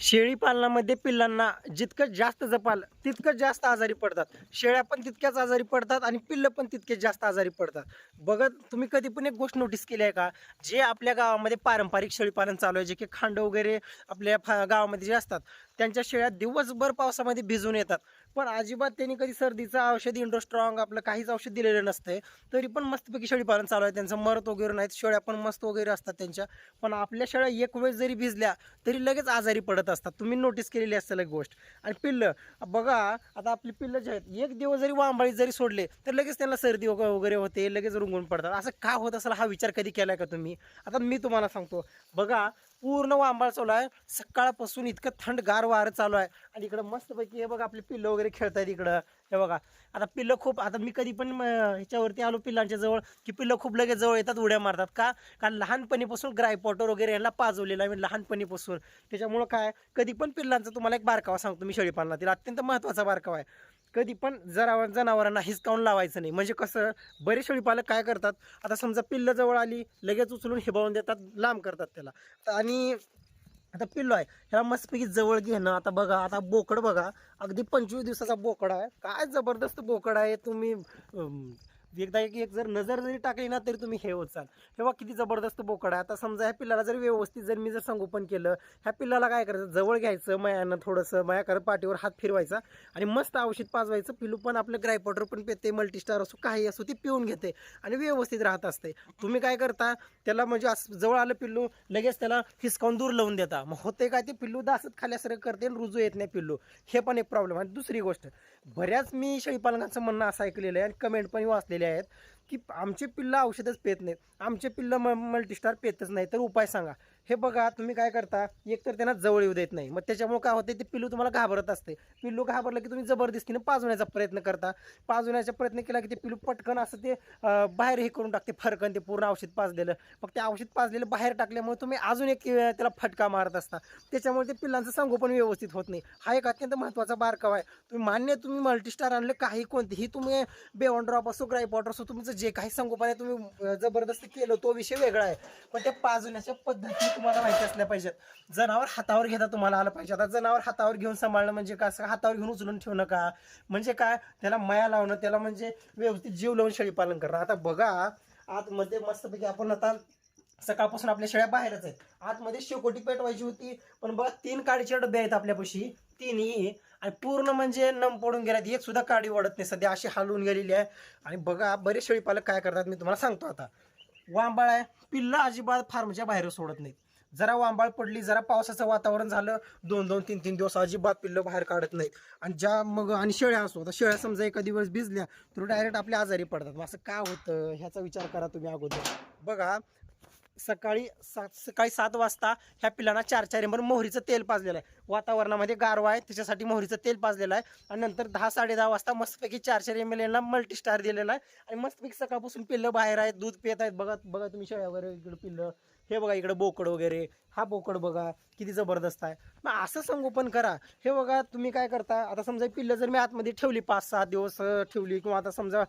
शेळी पालनामध्ये पिल्लांना जितकं जास्त जपाल तितकं जास्त आजारी पडतात. शेळ्या पण तितक्याच आजारी पडतात आणि पिल्लं पण तितकेच जास्त आजारी पडतात. बघत तुम्ही कधी पण एक गोष्ट नोटीस केली आहे का? जे आपल्या गावामध्ये पारंपरिक शेळीपालन चालू आहे जे की खांड वगैरे आपल्या फा गावामध्ये जे असतात त्यांच्या शेळ्या दिवसभर पावसामध्ये भिजून येतात. पण अजिबात त्यांनी कधी सर्दीचं औषध इंडो स्ट्रॉंग आपलं काहीच औषध दिलेलं नसतं तरी पण मस्तपैकी शेळीपालन चालू आहे. त्यांचं मरत वगैरे नाहीत. शेळ्या पण मस्त वगैरे असतात त्यांच्या. पण आपल्या शेळ्या एक वेळ जरी भिजल्या तरी लगेच आजारी पडत असतात. तुम्ही नोटीस केलेली असेल एक गोष्ट. आणि पिल्लं बघा आता आपली पिल्लं जे आहेत एक दिवस जरी वांबाळी जरी सोडले तर लगेच त्यांना सर्दी वगैरे होते लगेच रुंगून पडतात. असं का होत असेल हा विचार कधी केला का तुम्ही? आता मी तुम्हाला सांगतो. बघा पूर्ण वांबाळ चालू आहे. सकाळपासून इतकं थंड गार वारं चालू आहे. आणि इकडं मस्तपैकी हे बघा आपले पिल्लं वगैरे खेळतात इकडं. हे बघा आता पिल्लं खूप आता मी कधी पण ह्याच्यावरती आलो पिल्लांच्या जवळ की पिल्लं खूप लगेच जवळ येतात उड्या मारतात. का? कारण लहानपणीपासून ग्रायपॉटर वगैरे यांना पाजवलेला आहे मी लहानपणीपासून. त्याच्यामुळं काय कधी पण पिल्लांचा तुम्हाला एक बारकावा सांगतो मी शेळीपालनातील. अत्यंत महत्त्वाचा बारकावा आहे. कधी पण जनावर जनावरांना हिसकावून लावायचं नाही. म्हणजे कसं बरेच शेळीपालक काय करतात आता समजा पिल्लं जवळ आली लगेच उचलून हिबावून देतात लांब करतात त्याला. आणि आता पिल्लो आहे ह्याला मस्तपैकी जवळ घेणं आता बघा आता बोकड बघा अगदी पंचवीस दिवसाचा बोकड आहे. काय जबरदस्त बोकड आहे तुम्ही एकदा एक एक जर नजर जरी टाकली ना तरी तुम्ही हे होत चाल बघा किती जबरदस्त बोकड आहे. आता समजा ह्या पिल्लाला जर व्यवस्थित जर मी जर संगोपन केलं ह्या पिल्लाला काय करायचं? जवळ घ्यायचं मयानं थोडंसं मया पाठीवर हात फिरवायचा आणि मस्त औषध पाजवायचं. पिलू पण आपलं ग्रायपॉटर पण पेते मल्टीस्टार असो काही असो ती पिऊन घेते आणि व्यवस्थित राहत असते. तुम्ही काय करता? त्याला म्हणजे असं जवळ आलं पिल्लू लगेच त्याला हिसकावून दूर लावून देता. मग होते काय? ते पिल्लू दासत खाल्यासारखं करते आणि रुजू येत नाही पिल्लू. हे पण एक प्रॉब्लेम आणि दुसरी गोष्ट बऱ्याच मी शेळीपालकांचं म्हणणं असं ऐकलेलं आहे आणि कमेंट पण वाचलेले आहेत की आमचे पिल्लं औषधच पेत नाहीत. आमचे पिल्लं म मल्टीस्टार पेतच नाही तर उपाय सांगा. हे बघा तुम्ही काय करता? एकतर त्यांना जवळ येऊ देत नाही. मग त्याच्यामुळे काय होते ते पिल्लू तुम्हाला घाबरत असते. पिल्लू घाबरलं की तुम्ही जबरदस्तीने पाजवण्याचा प्रयत्न करता. पाजवण्याचा प्रयत्न केला की ते पिल्लू पटकन असं ते बाहेर हे करून टाकते फरकन ते पूर्ण औषध पाजलेलं. मग ते औषध पाजलेलं बाहेर टाकल्यामुळे तुम्ही अजून एक त्याला फटका मारत असता. त्याच्यामुळे ते पिल्लांचं संगोपन व्यवस्थित होत नाही. हा एक अत्यंत महत्त्वाचा बारकाव आहे. तुम्ही मान्य तुम्ही मल्टीस्टार आणलं काही कोणतेही तुम्ही बेवन ड्रॉप असो ग्रायपॉटर असो तुमचं जे काही संगोपन आहे तुम्ही जबरदस्ती केलं तो विषय वेगळा आहे. पण त्या पाजवण्याच्या पद्धती तुम्हाला माहिती असल्या पाहिजेत. जनावर हातावर घेता तुम्हाला आलं पाहिजे. आता जनावर हातावर घेऊन सांभाळणं म्हणजे काय? असं हातावर घेऊन उचलून ठेवणं का? म्हणजे काय? त्याला मया लावणं त्याला म्हणजे व्यवस्थित जीव लावून शेळी पालन करणं. आता बघा आतमध्ये मस्तपैकी आपण आता सकाळपासून आपल्या शेळ्या बाहेरच आहेत. आतमध्ये शेकोटी पेटवायची होती पण बघा तीन काडीचे डबे आहेत आपल्यापाशी. तिन्ही. आणि पूर्ण म्हणजे नम पडून गेल्यात. एक सुद्धा काडी वाढत नाही. सध्या अशी हालवून गेलेली आहे. आणि बघा बरेच शेळीपालक काय करतात मी तुम्हाला सांगतो आता. वांबाळ आहे. पिल्लं अजिबात फार्मच्या बाहेर सोडत नाहीत. जरा वांबाळ पडली जरा पावसाचं वातावरण झालं दोन दोन तीन तीन दिवस अजिबात पिल्लं बाहेर काढत नाहीत. आणि ज्या मग आणि शेळ्या असो आता शेळ्या समजा एका दिवस भिजल्या तर डायरेक्ट आपल्या आजारी पडतात. मग असं का होतं? ह्याचा विचार करा तुम्ही अगोदर. बघा सकाळी सात सकाळी सात वाजता ह्या पिल्लांना चार चार एंबर मोहरीचं तेल पाजलेलं आहे. वातावरणामध्ये गारवा आहे त्याच्यासाठी मोहरीचं तेल पाजलेलं आहे. आणि नंतर दहा साडे दहा वाजता मस्तपैकी चार चार एम एल यांना मल्टीस्टार दिलेला आहे. आणि मस्तपैकी सकाळपासून पिल्लं बाहेर आहेत दूध पित आहेत. बघा बघा तुम्ही शेळ्यावर इकडं पिल्लं. हे बघा इकडं बोकड वगैरे हा बोकड बघा किती जबरदस्त आहे. मग असं संगोपन करा. हे बघा तुम्ही काय करता? आता समजा पिल्लं जर मी आतमध्ये ठेवली पाच सहा दिवस ठेवली किंवा आता समजा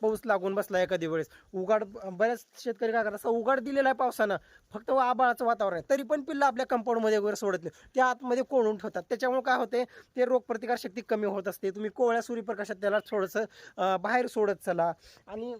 पाऊस लागून बसला एखादी वेळेस उघाड बऱ्याच शेतकरी काय करतात? असं उघाड दिलेला आहे पावसानं. फक्त आबाळाचं वातावरण आहे. तरी पण पिल्लं आपल्या कंपाऊंडमध्ये वगैरे सोडत नाही ते आतमध्ये कोळून ठेवतात? त्याच्यामुळे काय होते ते रोगप्रतिकार शक्ती कमी होत असते. तुम्ही कोवळ्या सूर्यप्रकाशात त्याला थोडंसं बाहेर सोडत चला. आणि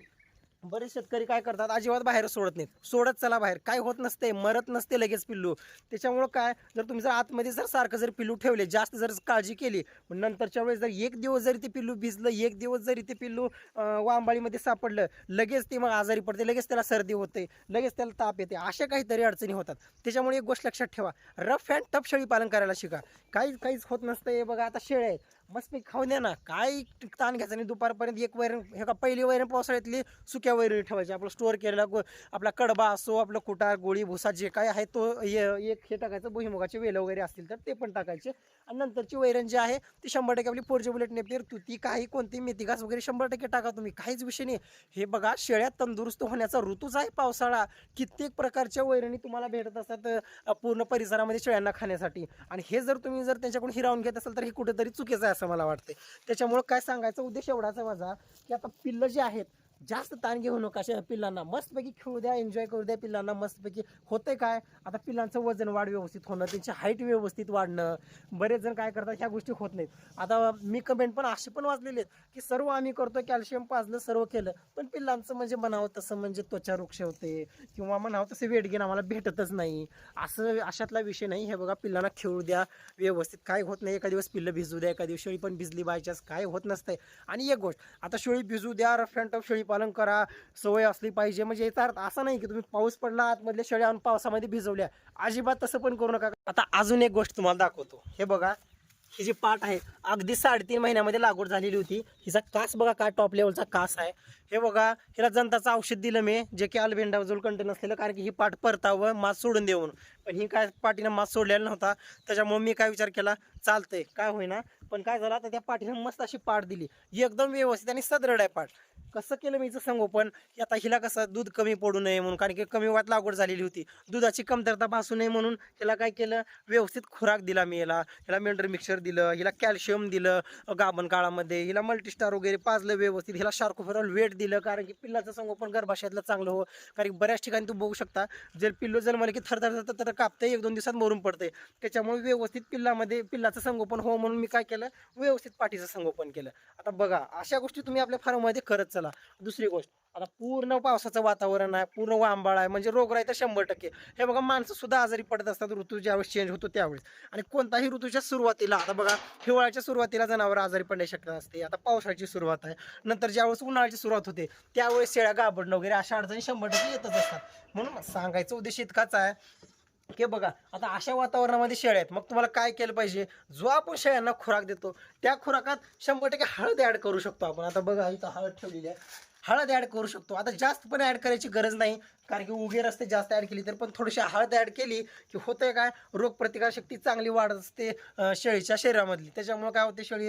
बरेच शेतकरी काय करतात अजिबात बाहेर सोडत नाहीत. सोडत चला बाहेर. काय होत नसते मरत नसते लगेच पिल्लू. त्याच्यामुळं काय जर तुम्ही जर आतमध्ये जर सारखं जर पिल्लू ठेवले जास्त जर काळजी केली नंतरच्या वेळेस जर एक दिवस जरी ते पिल्लू भिजलं एक दिवस जरी ते पिल्लू वांबाळीमध्ये सापडलं लगेच ते मग आजारी पडते लगेच त्याला सर्दी होते लगेच त्याला ताप येते अशा काहीतरी अडचणी होतात. त्याच्यामुळे एक गोष्ट लक्षात ठेवा. रफ अँड टफ शेळी पालन करायला शिका. काही काहीच होत नसतं हे बघा आता शेळ्या आहेत. मस्त खाऊन द्या ना. काय ताण घ्यायचा नाही. दुपारपर्यंत एक वैरण हे का पहिली वैरण पावसाळ्यातली सुक्या वैरण ठेवायची. आपलं स्टोअर केलेला गो आपला कडबा असो आपलं कुटार गोळी भुसा जे काय आहे तो ये- एक हे टाकायचं. भुईमुगाचे वेल वगैरे असतील तर ते पण टाकायचे. आणि नंतरची वैरण जी आहे ती शंभर टक्के आपली पोरचे बुलेट नेपियर तुती काही कोणती मेथी घास वगैरे शंभर टक्के टाका तुम्ही. काहीच विषय नाही. हे बघा शेळ्या तंदुरुस्त होण्याचा ऋतूच आहे पावसाळा. कित्येक प्रकारच्या वैरणी तुम्हाला भेटत असतात पूर्ण परिसरामध्ये शेळ्यांना खाण्यासाठी. आणि हे जर तुम्ही जर त्यांच्याकडून हिरावून घेत असाल तर हे कुठेतरी चुकीचं असतं असं मला वाटते त्याच्यामुळं काय सांगायचा? उद्देश एवढाच माझा की आता पिल्लं जे आहेत जास्त ताण घेऊ नका अशा पिल्लांना. मस्तपैकी खेळू द्या एन्जॉय करू द्या पिल्लांना. मस्तपैकी होते काय? आता पिल्लांचं वजन वाढ व्यवस्थित होणं त्यांची हाईट व्यवस्थित वाढणं. बरेच जण काय करतात ह्या गोष्टी होत नाहीत. आता मी कमेंट पण असे पण वाचलेले आहेत की सर्व आम्ही करतो कॅल्शियम पाजलं सर्व केलं. पण पिल्लांचं म्हणजे म्हणावं तसं म्हणजे त्वचा वृक्ष होते किंवा म्हणावं तसं वेट गेन आम्हाला भेटतच नाही. असं अशातला विषय नाही. हे बघा पिल्लांना खेळू द्या व्यवस्थित. काय होत नाही एका दिवस पिल्लं भिजू द्या एका दिवस शेळी पण भिजली बायच्यास काय होत नसतंय. आणि एक गोष्ट आता शेळी भिजू द्या रफ अँड टफ शेळी पालन करा सवय असली पाहिजे. म्हणजे याचा अर्थ असा नाही की तुम्ही पाऊस पडला आतमधल्या शेळ्या आणून पावसामध्ये भिजवल्या. अजिबात तसं पण करू नका. आता अजून एक गोष्ट तुम्हाला दाखवतो. हे बघा ही जी पाट आहे अगदी साडेतीन महिन्यामध्ये लागवड झालेली होती. हिचा कास बघा काय टॉप लेवलचा कास आहे. हे बघा हिला जनताचं औषध दिलं मी जे की अल्बेंडाजोल कंटेन असलेलं कारण की ही पाट परतावं मास सोडून देऊन पण ही काय पाठीनं मास सोडलेला नव्हता. त्याच्यामुळे मी काय विचार केला चालतंय काय होईना. पण काय झालं आता त्या पाठीनं मस्त अशी पाट दिली. एकदम व्यवस्थित आणि सदृढ आहे पाट. कसं केलं मी संगोपन आता हिला कसं दूध कमी पडू नये म्हणून कारण की कमी वाट लागवड झालेली होती. दुधाची कमतरता भासू नये म्हणून हिला काय केलं व्यवस्थित खुराक दिला मी हिला हिला मेंढर मिक्सर दिलं हिला कॅल्शियम दिलं गाभण काळामध्ये. हिला मल्टीस्टार वगैरे पाजलं व्यवस्थित. हिला शार्कोफेरॉल वेट दिलं कारण की पिल्लाचं संगोपन गर्भाशयातलं चांगलं हो. कारण की बऱ्याच ठिकाणी तू बघू शकता जर पिल्लू जन्मलं की थरथर थर तर कापते एक दोन दिवसात मरून पडते त्याच्यामुळे व्यवस्थित पिल्लामध्ये पिल्लाचं संगोपन हो म्हणून मी काय केलं व्यवस्थित पाठीचं संगोपन केलं. आता बघा अशा गोष्टी तुम्ही आपल्या फार्ममध्ये करत चला. दुसरी गोष्ट आता पूर्ण पावसाचं वातावरण आहे पूर्ण वांबाळ आहे म्हणजे रोगराई तर शंभर टक्के. हे बघा माणसं सुद्धा आजारी पडत असतात ऋतू ज्यावेळेस चेंज होतो त्यावेळेस. आणि कोणताही ऋतूच्या सुरुवातीला आता बघा हिवाळ्याच्या सुरुवातीला जनावर आजारी पडण्याची शक्यता असते आता पावसाळ्याची सुरुवात आहे नंतर ज्यावेळेस उन्हाळ्याची सुरुवात होते त्यावेळेस शेळ्या गाबडणं वगैरे अशा अडचणी शंभर टक्के येतच असतात. म्हणून सांगायचा उद्देश इतकाच आहे की बघा आता अशा वातावरणामध्ये शेळ्या आहेत. मग तुम्हाला काय केलं पाहिजे? जो आपण शेळ्यांना खुराक देतो त्या खुराकात शंभर टक्के हळद ॲड करू शकतो आपण. आता बघा इथं हळद ठेवलेली आहे. हळद ॲड करू शकतो. आता जास्त पण ॲड करायची गरज नाही कारण की उगे रस्ते जास्त ॲड केली तर पण थोडीशी हळद ॲड केली की होतंय काय? रोगप्रतिकारशक्ती चांगली वाढत असते शेळीच्या शरीरामधली. त्याच्यामुळं काय होते शेळी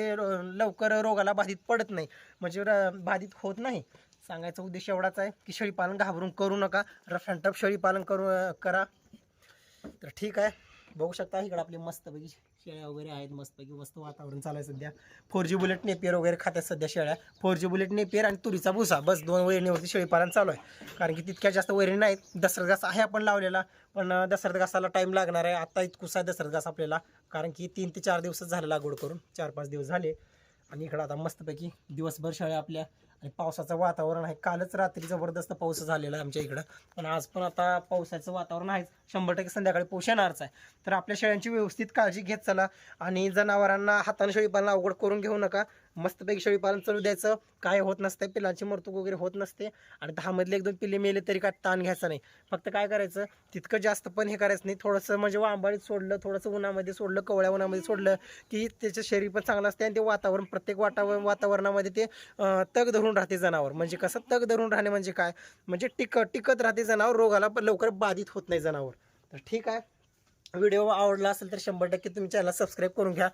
लवकर रोगाला बाधित पडत नाही. म्हणजे र- बाधित होत नाही. सांगायचा उद्देश एवढाच आहे की शेळीपालन घाबरून करू नका. रफ अँड टफ शेळीपालन करू करा. तर ठीक आहे. बघू शकता इकडे आपली मस्तपैकी शेळ्या वगैरे आहेत. मस्तपैकी मस्त वातावरण चालू आहे सध्या. फोर जी बुलेट नेपियर वगैरे खात्यात सध्या शेळ्या. फोर जी बुलेट नेपियर आणि तुरीचा भुसा. बस दोन वैरणीवरती शेळीपालन चालू आहे. कारण की तितक्या जास्त वैरणी नाहीत. दसरथ घास आहे आपण लावलेला पण अं, दसरथ घासाला टाईम लागणार आहे. आत्ता इतकुसा आहे दसरथ घास आपल्याला. कारण की तीन ते चार दिवसच झालं लागवड करून. चार पाच दिवस झाले. आणि इकडं आता मस्तपैकी दिवसभर शेळ्या आपल्या आणि पावसाचं वातावरण आहे. कालच रात्री जबरदस्त पाऊस झालेला आहे आमच्या इकडं. पण आज पण आता पावसाचं वातावरण आहेच. शंभर टक्के संध्याकाळी पाऊस येणारच आहे. तर आपल्या शेळ्यांची व्यवस्थित काळजी घेत चला. आणि जनावरांना हाताने शेळीपालन अवघड करून घेऊ नका. मस्तपैकी शेळीपालन चालू द्यायचं. काय होत नसतं पिल्लांची मरतूक वगैरे होत नसते. आणि दहामधले एक दोन पिल्ले मेले तरी काय ताण घ्यायचा नाही. फक्त काय करायचं तितकं जास्त पण हे करायचं नाही. थोडंसं म्हणजे वांबाळीत सोडलं थोडंसं उन्हामध्ये सोडलं कवळ्या उन्हामध्ये सोडलं की त्याचं शरीर पण चांगलं असते आणि ते वातावरण प्रत्येक वातावरण वातावरणामध्ये ते तग धरून राहते जनावर. म्हणजे कसं तग धरून राहणे म्हणजे काय? म्हणजे टिक टिकत राहते जनावर रोगाला पण लवकर बाधित होत नाही जनावर. तर ठीक आहे. व्हिडिओ आवडला असेल तर शंभर टक्के तुम्ही चॅनल सबस्क्राईब करून घ्या.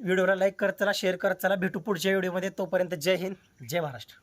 व्हिडिओला लाईक करत चला शेअर करत चला भेटू पुढच्या व्हिडिओमध्ये. तोपर्यंत जय हिंद जय महाराष्ट्र.